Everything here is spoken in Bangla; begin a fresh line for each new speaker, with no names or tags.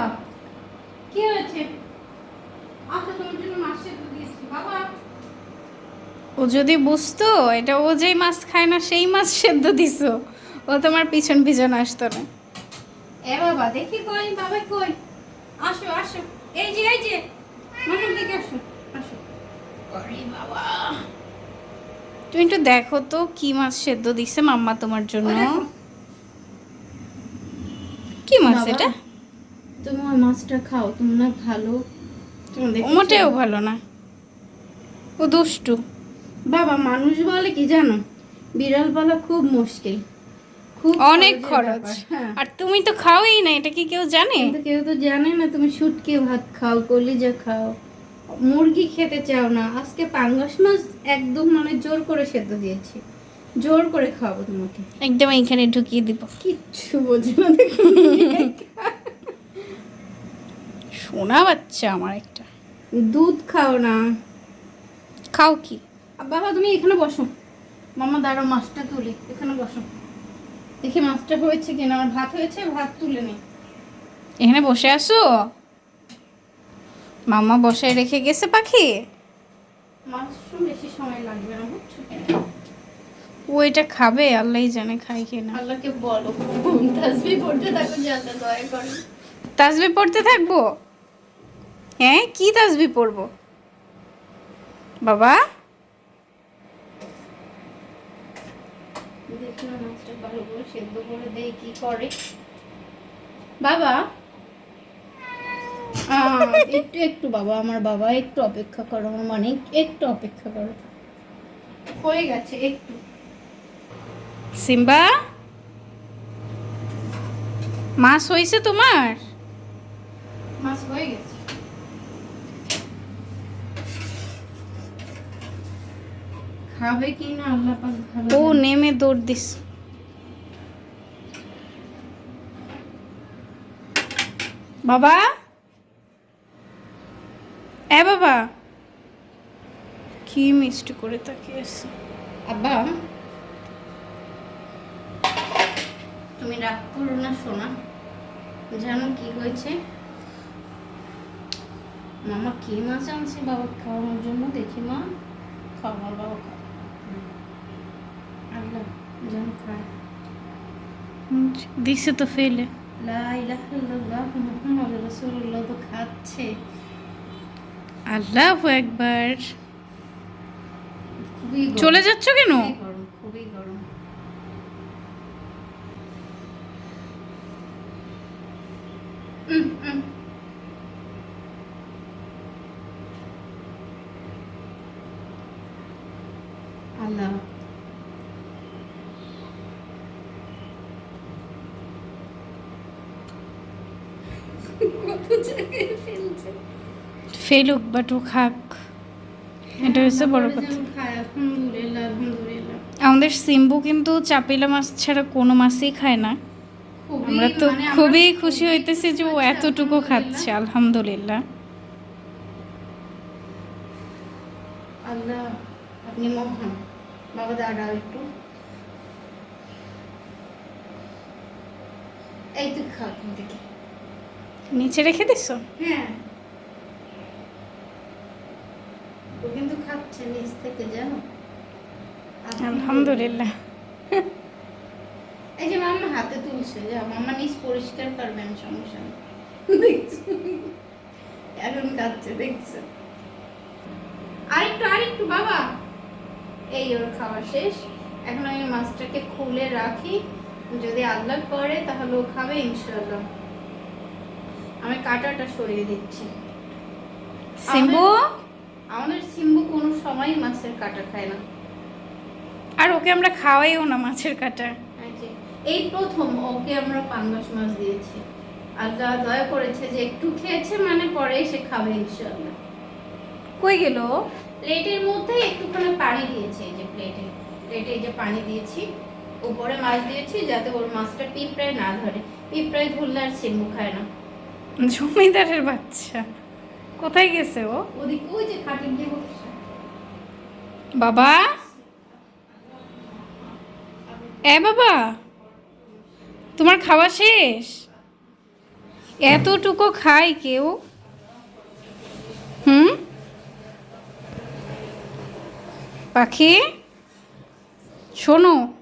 বাবা। কি হয়েছে? আচ্ছা তোমার জন্য মাছ সেদ্ধ দিয়েছি বাবা।
ও যদি বুঝতো এটা ও যেই মাছ খায় না সেই মাছ সেদ্ধ দিছো। ও তোমার পিছন পিছন আসতো না।
এ বাবা দেখি কই বাবা কই? আসো আসো। এই যে এই যে মামার দিকে আসো আসো। আরে বাবা।
তুমি একটু দেখো তো কি মাছ সেদ্ধ দিছে মাম্মা তোমার জন্য। কি মাছ এটা?
তুমি ওই মাছটা খাও তুমি না ভালো। তুমি
মোটেও ভালো না। ও দুষ্টু।
বাবা মানুষ বলে কি জানো? বিড়াল পালা খুব মুশকিল। খুব
অনেক খরচ।
হ্যাঁ।
আর তুমি তো খাওই না এটা কি কেউ জানে?
কেউ তো জানে না তুমি শুটকে ভাত খাও কলিজা খাও। মুরগি খেতে চাও না। আজকে পাঙ্গাস মাছ একদম মানে জোর করে সেদ্ধ দিয়েছি। জোর করে খাওয়াবো তোমাকে।
একদম এখানে ঢুকিয়ে দিব।
কিচ্ছু বোঝো না দেখো।
সোনা বাচ্চা আমার একটা।
দুধ খাও না।
খাও কি?
বাবা তুমি এখানে বসো। মামা দাঁড়ো মাছটা তুলে। এখানে বসো। দেখি মাছটা হয়েছে কিনা। আমার ভাত হয়েছে ভাত তুলে নি।
এখানে বসে আসো মামা বসায় রেখে গেছে পাখি?
মাশরুম বেশি সময় লাগবে না বুঝছ?
ও এটা খাবে আল্লাহই জানে খাই কিনা
আল্লাহকে বলো। তাসবি পড়তে থাকো যে আল্লাহ দয়া করে।
তাসবি পড়তে থাকব? হ্যাঁ কি তাসবি পড়ব? বাবা?
বাবা? একটু একটু বাবা আমার বাবা একটু অপেক্ষা করো আমার মানে একটু অপেক্ষা করো। হয়ে গেছে একটু।
সিম্বা? মাছ হয়েছে তোমার?
মাছ হয়ে গেছে। খাবে কি না আল্লাহ পাক ভালো
ও নেমে দৌড় দিস। বাবা? এ বাবা? কি মিষ্টি করে তাকিয়েছে।
আব্বা তুমি রাগ করো না সোনা। জানো কি হয়েছে? মামা কি মাছ আনছে বাবা খাওয়ানোর জন্য? দেখি মা খাও আমার বাবা খাও আল্লাহ যেন খায়
দিছে তো ফেলে।
খাচ্ছে।
আল্লাহ একবার চলে যাচ্ছ কেন?
খুবই গরম। আল্লাহ।
ফেলুক বাট ও খাক। এটা হচ্ছে বড় কথা। আমাদের সিম্বু কিন্তু চাপিলা মাছ ছাড়া কোনো মাছই খায় না। আমরা তো
মানে
খুবই খুশি হইতেছি যে ও এতটুকু খাচ্ছে আলহামদুলিল্লাহ।
আল্লাহ আপনি মহান বাবা দাঁড়াও একটু। এই তুই খা এখান থেকে
নিচে রেখে দিছো?
হ্যাঁ। ও কিন্তু খাচ্ছে নিচ থেকে জানো?
আলহামদুলিল্লাহ।
এই যে মাম্মা হাতে তুলছে যা মাম্মা নিচ পরিষ্কার করবেন সমস্যা নেই। এখন খাচ্ছে দেখছ? আরেকটু আরেকটু বাবা। এই ওর খাওয়া শেষ। এখন আমি মাছটাকে খুলে রাখি। যদি আল্লাহ করে তাহলে ও খাবে ইনশাল্লাহ আমি কাঁটাটা সরিয়ে দিচ্ছি।
সিম্বু?
আমাদের সিম্বু কোনো সময় মাছের কাঁটা খায় না।
আর ওকে আমরা খাওয়াইও না মাছের কাটা।
এই প্রথম ওকে আমরা পাঙ্গাস মাছ দিয়েছি। আল্লাহ দয়া করেছে যে একটু খেয়েছে মানে পরে সে খাবে ইনশাল্লাহ
কই গেল
প্লেটের মধ্যে একটুখানি পানি দিয়েছে এই যে প্লেটে। প্লেটে এই যে পানি দিয়েছি উপরে মাছ দিয়েছি যাতে ওর মাছটা পিঁপড়ায় না ধরে। পিঁপড়ায় ধরলে আর সিম্বু খায় না।
জমিদারের বাচ্চা। কোথায় গেছে ও?
ওদিকে ওই যে খাটের দিয়ে বসছে
বাবা? এ বাবা তোমার খাওয়া শেষ? এতটুকু খায় কেউ? হুম? পাখি? শোনো